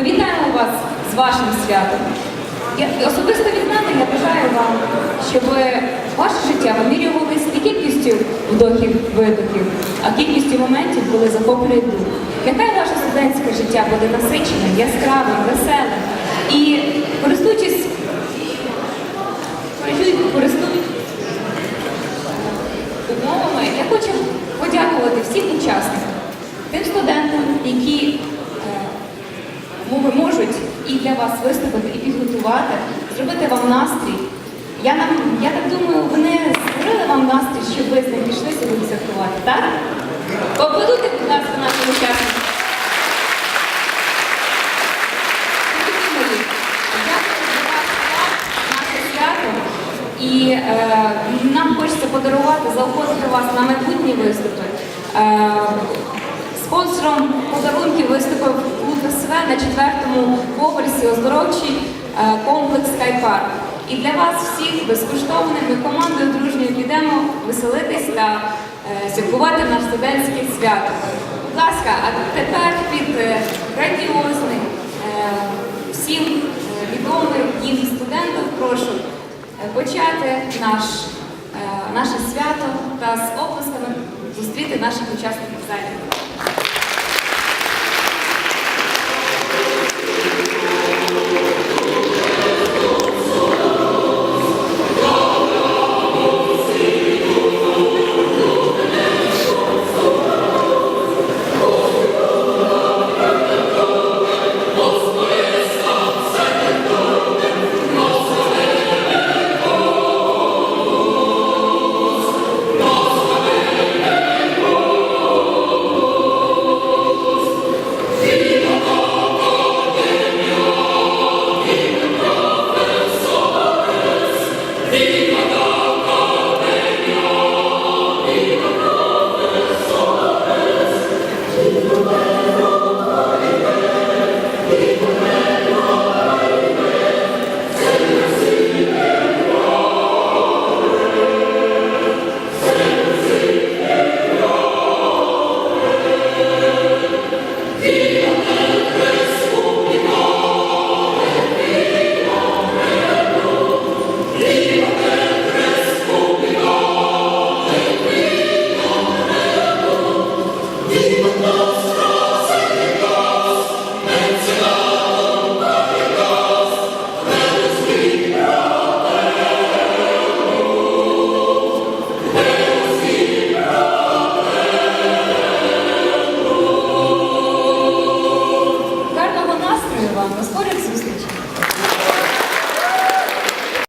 Ми вітаємо вас з вашим святом. Я особисто від мене я бажаю вам, щоб ваше життя вимірювалось не кількістю вдохів, видохів, а кількістю моментів, коли захоплює дух. Нехай ваше студентське життя буде насиченим, яскравим, веселим. І користуючись, користуючись умовами, я хочу подякувати всім учасникам, тим студентам, які мови можуть і для вас виступити, і підготувати, зробити вам настрій. Я, нам, я так думаю, вони створили вам настрій, щоб ви з ним сьогодні святкувати, так? Поаплодуйте, будь ласка, нашим учасникам. І е, нам хочеться подарувати, заохотити вас на майбутні виступи. Е, спонсором подарунків виступив клуб СВ на четвертому поверсі оздоровчий е, комплекс Скайпарк. І для вас всіх безкоштовним ми командою дружньою підемо веселитись та е, святкувати наш студентське свято. Будь ласка, а тепер під е, грандіозний, всім відомий їм студентів прошу почати наш, наше свято та з оплесками зустріти наших учасників залі. Lord.